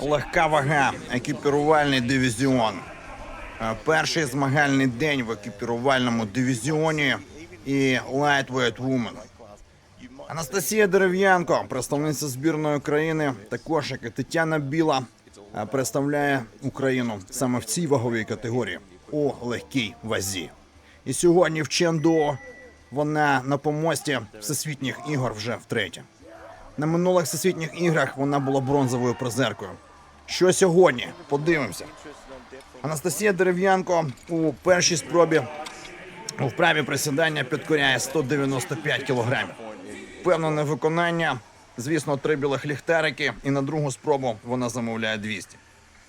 легка вага, екіпірувальний дивізіон. Е, Перший змагальний день в екіпірувальному дивізіоні і Lightweight Woman. Анастасія Дерев'янко, представниця збірної України, також як і Тетяна Біла, е, представляє Україну саме в цій ваговій категорії у легкій вазі. І сьогодні в Чендо вона на помості всесвітніх ігор вже втретє. На минулих всесвітніх іграх вона була бронзовою призеркою. Що сьогодні? Подивимося. Анастасія Дерев'янко у першій спробі у вправі присідання підкоряє 195 кілограмів. Впевнене виконання. Звісно, три білих ліхтарики, і на другу спробу вона замовляє 200.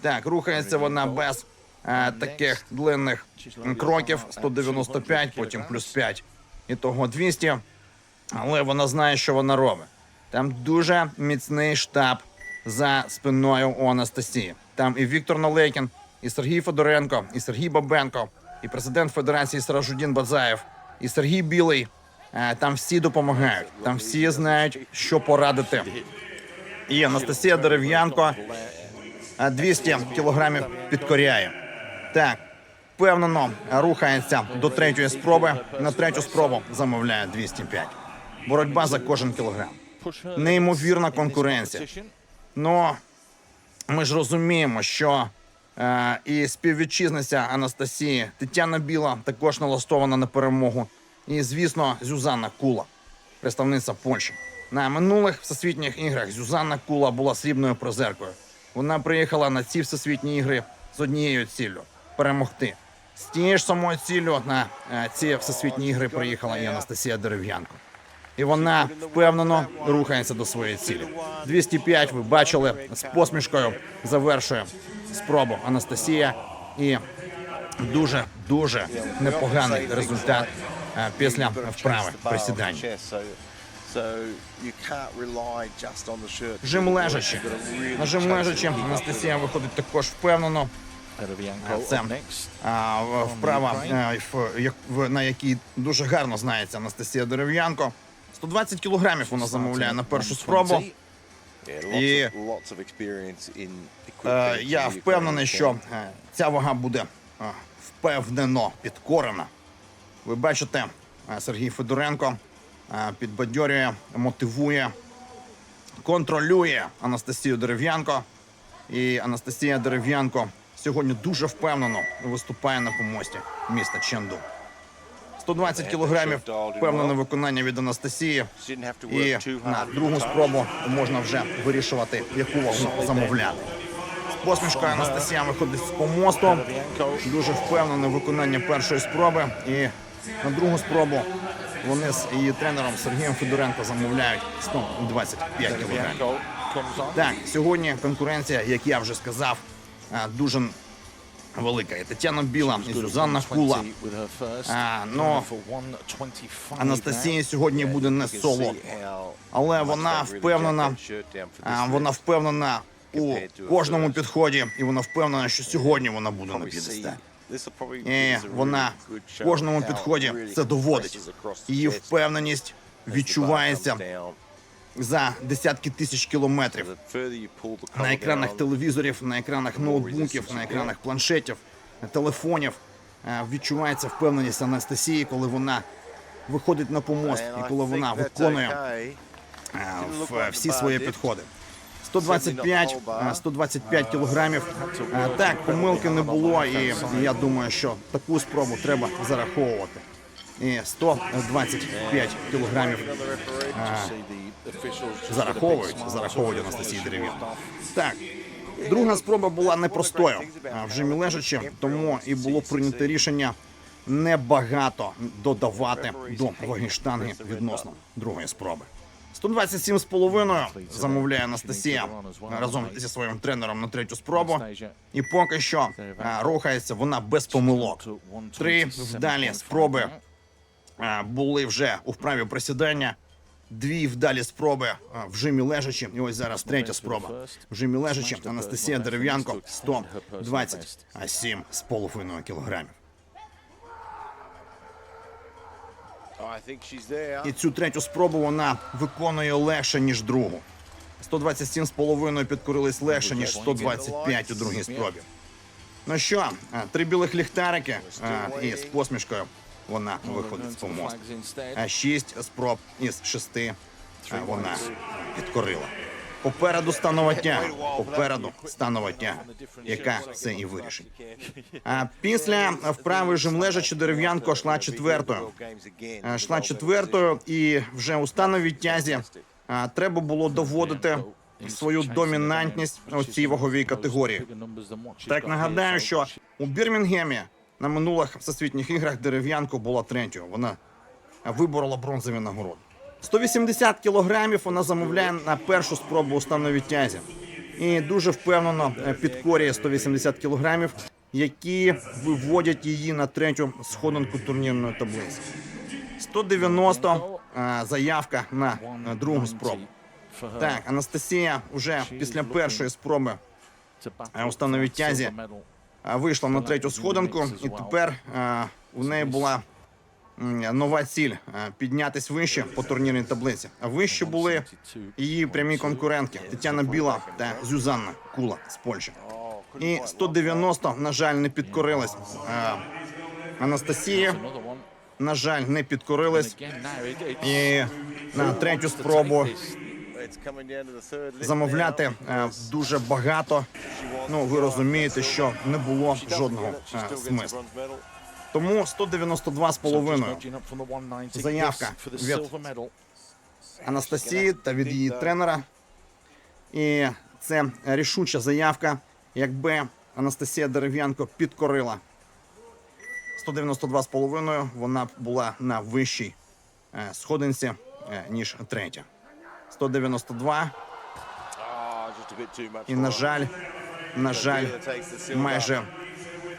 Так, рухається вона без е, таких длинних кроків 195, потім плюс 5, і того 200. Але вона знає, що вона робить. Там дуже міцний штаб за спиною у Анастасії. Там і Віктор Налейкін, і Сергій Федоренко, і Сергій Бабенко, і президент Федерації Саражудін Бадзаєв, і Сергій Білий. Е, Там всі допомагають, там всі знають, що порадити. І Анастасія Дерев'янко е, 200 кілограмів підкоряє. Так, впевнено рухається до третьої спроби. На третю спробу замовляє 205. Боротьба за кожен кілограм. Неймовірна конкуренція. Ну ми ж розуміємо, що е, і співвітчизниця Анастасії Тетяна Біла також налаштована на перемогу. І, звісно, Зюзанна Кула, представниця Польщі. На минулих всесвітніх іграх Зюзанна Кула була срібною призеркою. Вона приїхала на ці всесвітні ігри з однією ціллю перемогти. З тією ж самою ціллю на е, ці всесвітні ігри приїхала і Анастасія Дерев'янко. І вона впевнено рухається до своєї цілі. 205 ви бачили з посмішкою завершує спробу Анастасія і дуже дуже непоганий результат е, після вправи присідання. Жим лежачи. На жим лежачи Анастасія виходить також впевнено. Це а, вправа, е, в- як- в- на якій дуже гарно знається Анастасія Дерев'янко. 120 кілограмів вона замовляє на першу спробу. І Е, я впевнений, що е, ця вага буде е, впевнено підкорена. Ви бачите, е, Сергій Федоренко підбадьорює, мотивує, контролює Анастасію Дерев'янко. І Анастасія Дерев'янко сьогодні дуже впевнено виступає на помості міста Ченду. 120 кілограмів впевнене виконання від Анастасії. І на другу спробу можна вже вирішувати, яку вагу замовляти. З посмішкою Анастасія виходить з помосту. Дуже впевнене виконання першої спроби. І на другу спробу вони з її тренером Сергієм Федоренко замовляють 125 кілограмів. Так, сьогодні конкуренція, як я вже сказав, е, дуже велика. І Тетяна Біла, і Сюзанна Кула. А, ну, Анастасії сьогодні буде не солодко. Але вона впевнена, а, вона впевнена у кожному підході, і вона впевнена, що сьогодні вона буде на п'єдесталі. І вона в кожному підході це доводить. Її впевненість відчувається за десятки тисяч кілометрів на екранах телевізорів, на екранах ноутбуків, на екранах планшетів, телефонів. Е, Відчувається впевненість Анастасії, коли вона виходить на помост і коли вона виконує е, всі свої підходи. 125, е, 125 кілограмів. Е, Так, помилки не було, і я думаю, що таку спробу треба зараховувати. І 125 кілограмів зараховують, зараховують Анастасії Дерев'янко. Так, друга спроба була непростою а, в жимі тому і було прийнято рішення небагато додавати до ваги штанги відносно другої спроби. 127,5 замовляє Анастасія разом зі своїм тренером на третю спробу. І поки що рухається вона без помилок. Три вдалі спроби були вже у вправі присідання. Дві вдалі спроби в жимі лежачі. І ось зараз третя спроба. В жимі лежачі Анастасія Дерев'янко 127 з половиною кілограмів. І цю третю спробу вона виконує легше, ніж другу. 127,5 підкорились легше, ніж 125 у другій спробі. Ну що, три білих ліхтарики а, і з посмішкою вона виходить з помосту. А шість спроб із шести вона підкорила. Попереду станова попереду станова тяга, яка все і вирішить. А після вправи жим лежачи дерев'янко йшла четвертою. Йшла четвертою, і вже у становій тязі треба було доводити свою домінантність у цій ваговій категорії. Так нагадаю, що у Бірмінгемі на минулих всесвітніх іграх дерев'янко була третьою. Вона виборола бронзові нагороди. 180 кілограмів вона замовляє на першу спробу у тязі. І дуже впевнено е, підкорює 180 кілограмів, які виводять її на третю сходинку турнірної таблиці. 190 е, заявка на е, другу спробу. Так, Анастасія вже після першої спроби у тязі вийшла на третю сходинку, і тепер е, у неї була нова ціль е, піднятись вище по турнірній таблиці. А вище були її прямі конкурентки Тетяна Біла та Зюзанна Кула з Польщі. І 190, на жаль, не підкорилась. Е, Анастасія, на жаль, не підкорилась. І на третю спробу замовляти е, дуже багато. Ну, ви розумієте, що не було жодного е, смислу. Тому 192 з половиною Заявка від Анастасії та від її тренера. І це рішуча заявка, якби Анастасія Дерев'янко підкорила 192 з половиною, вона б була на вищій е, сходинці, е, ніж третя. 192, і на жаль, на жаль, майже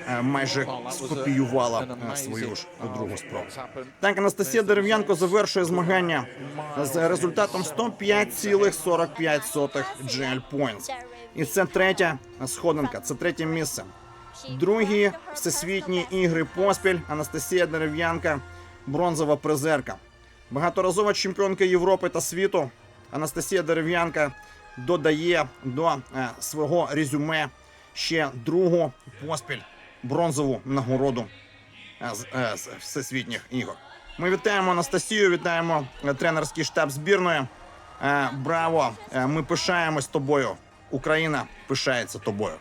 е, майже скопіювала е, свою ж другу спробу. Так, Анастасія Дерев'янко завершує змагання з результатом 105,45 GL Points. І це третя сходинка, це третє місце. Другі всесвітні ігри поспіль Анастасія Дерев'янка, бронзова призерка. Багаторазова чемпіонка Європи та світу. Анастасія Дерев'янка додає до е, свого резюме ще другу поспіль бронзову нагороду е, з, е, з всесвітніх ігор. Ми вітаємо Анастасію, вітаємо тренерський штаб збірної. Браво! Ми пишаємось тобою. Україна пишається тобою.